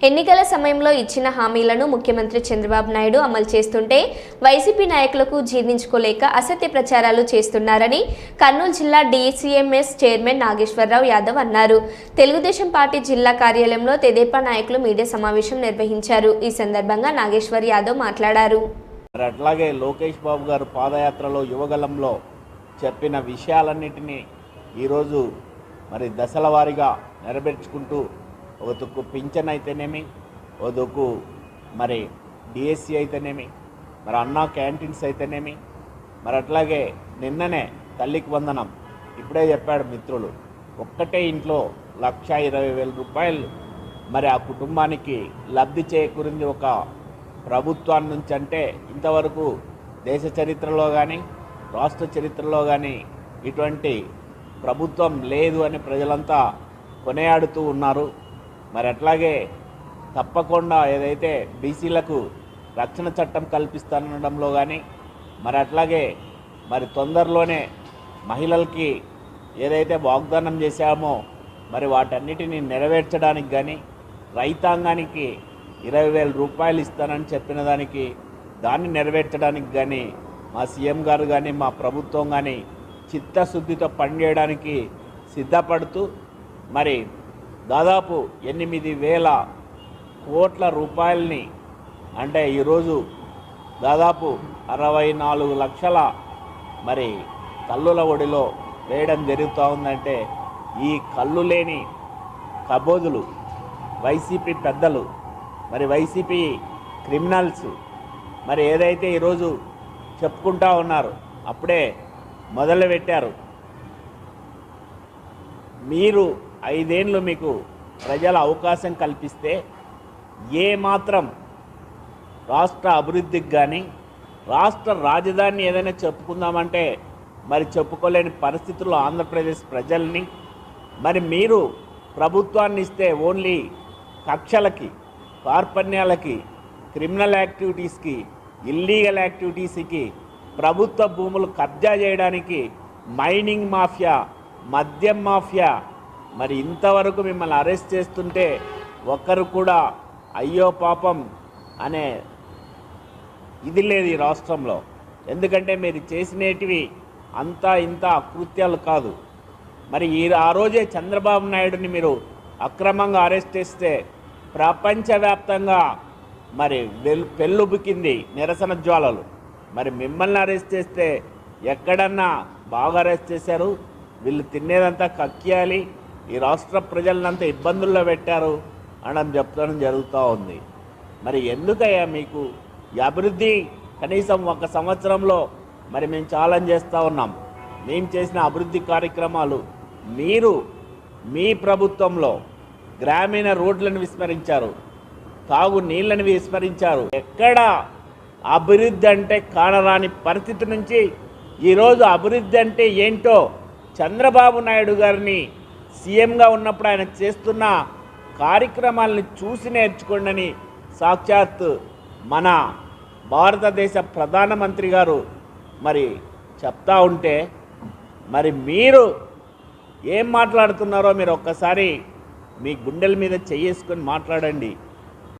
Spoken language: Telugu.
ఎన్నికల సమయంలో ఇచ్చిన హామీలను ముఖ్యమంత్రి చంద్రబాబు నాయుడు అమలు చేస్తుంటే వైసీపీ నాయకులకు జీర్ణించుకోలేక అసత్య ప్రచారాలు చేస్తున్నారని కర్నూలు జిల్లా డిసిఎంఎస్ చైర్మన్ నాగేశ్వరరావు యాదవ్ అన్నారు. తెలుగుదేశం పార్టీ జిల్లా కార్యాలయంలో తెదేపా నాయకులు మీడియా సమావేశం నిర్వహించారు. ఈ సందర్భంగా నాగేశ్వర్ యాదవ్ మాట్లాడారు. అట్లాగే లోకేష్ బాబు గారు పాదయాత్రలో యువగలంలో చెప్పిన విషయాలన్నిటినీ ఈరోజు మరి దశల వారీగా నెరవేర్చుకుంటూ ఒక దుక్కు పింఛన్ అయితేనేమి ఒక దుక్కు మరి డిఎస్సి అయితేనేమి మరి అన్నా క్యాంటీన్స్ అయితేనేమి మరి అట్లాగే నిన్ననే తల్లికి వందనం. ఇప్పుడే చెప్పాడు మిత్రులు ఒక్కటే ఇంట్లో లక్ష ఇరవై వేల రూపాయలు మరి ఆ కుటుంబానికి లబ్ధి చేకూరింది ఒక ప్రభుత్వాన్ని నుంచి అంటే ఇంతవరకు దేశ చరిత్రలో కానీ రాష్ట్ర చరిత్రలో కానీ ఇటువంటి ప్రభుత్వం లేదు అని ప్రజలంతా కొనియాడుతూ ఉన్నారు. మరి అట్లాగే తప్పకుండా ఏదైతే బీసీలకు రక్షణ చట్టం కల్పిస్తానడంలో కానీ మరి అట్లాగే మరి తొందరలోనే మహిళలకి ఏదైతే వాగ్దానం చేశామో మరి వాటన్నిటిని నెరవేర్చడానికి కానీ రైతాంగానికి ఇరవై వేల రూపాయలు ఇస్తానని చెప్పిన దానికి దాన్ని నెరవేర్చడానికి కానీ మా సీఎం గారు కానీ మా ప్రభుత్వం కానీ చిత్తశుద్ధితో పనిచేయడానికి సిద్ధపడుతూ మరి దాదాపు ఎనిమిది వేల కోట్ల రూపాయలని అంటే ఈరోజు దాదాపు అరవై నాలుగు లక్షల మరి కల్లుల ఒడిలో వేయడం జరుగుతూ ఉందంటే ఈ కళ్ళు లేని కబోదులు వైసీపీ పెద్దలు మరి వైసీపీ క్రిమినల్స్ మరి ఏదైతే ఈరోజు చెప్పుకుంటా ఉన్నారు అప్పుడే మొదలుపెట్టారు. మీరు ఐదేళ్ళు మీకు ప్రజల అవకాశం కల్పిస్తే ఏ మాత్రం రాష్ట్ర అభివృద్ధికి కానీ రాష్ట్ర రాజధాని ఏదైనా చెప్పుకుందామంటే మరి చెప్పుకోలేని పరిస్థితుల్లో ఆంధ్రప్రదేశ్ ప్రజల్ని మరి మీరు ప్రభుత్వాన్ని ఇస్తే ఓన్లీ కక్షలకి కార్పణ్యాలకి క్రిమినల్ యాక్టివిటీస్కి ఇల్లీగల్ యాక్టివిటీస్కి ప్రభుత్వ భూములు కబ్జా చేయడానికి మైనింగ్ మాఫియా మద్యం మాఫియా మరి ఇంతవరకు మిమ్మల్ని అరెస్ట్ చేస్తుంటే ఒక్కరు కూడా అయ్యో పాపం అనే ఇది లేదు ఈ రాష్ట్రంలో. ఎందుకంటే మీరు చేసినటివి అంతా ఇంత అకృత్యాలు కాదు. మరి ఈ ఆ రోజే చంద్రబాబు నాయుడుని మీరు అక్రమంగా అరెస్ట్ చేస్తే ప్రపంచవ్యాప్తంగా మరి వెల్ పెళ్ళుబుకింది నిరసన జ్వాలలు. మరి మిమ్మల్ని అరెస్ట్ చేస్తే ఎక్కడన్నా బాగా అరెస్ట్ చేశారు. వీళ్ళు తినేదంతా కక్కియాలి. ఈ రాష్ట్ర ప్రజలనంతా ఇబ్బందుల్లో పెట్టారు అని చెప్పడం జరుగుతూ ఉంది. మరి ఎందుకయ్యా మీకు ఈ అభివృద్ధి కనీసం ఒక సంవత్సరంలో మరి మేము ఛాలెంజ్ చేస్తూ ఉన్నాం. మేము చేసిన అభివృద్ధి కార్యక్రమాలు మీరు మీ ప్రభుత్వంలో గ్రామీణ రోడ్లను విస్మరించారు తాగు నీళ్ళని విస్మరించారు. ఎక్కడ అభివృద్ధి అంటే కానరాని పరిస్థితి నుంచి ఈరోజు అభివృద్ధి అంటే ఏంటో చంద్రబాబు నాయుడు గారిని సీఎంగా ఉన్నప్పుడు ఆయన చేస్తున్న కార్యక్రమాలను చూసి నేర్చుకోండి సాక్షాత్ మన భారతదేశ ప్రధానమంత్రి గారు మరి చెప్తా ఉంటే మరి మీరు ఏం మాట్లాడుతున్నారో మీరు ఒక్కసారి మీ గుండెల మీద చేసుకొని మాట్లాడండి.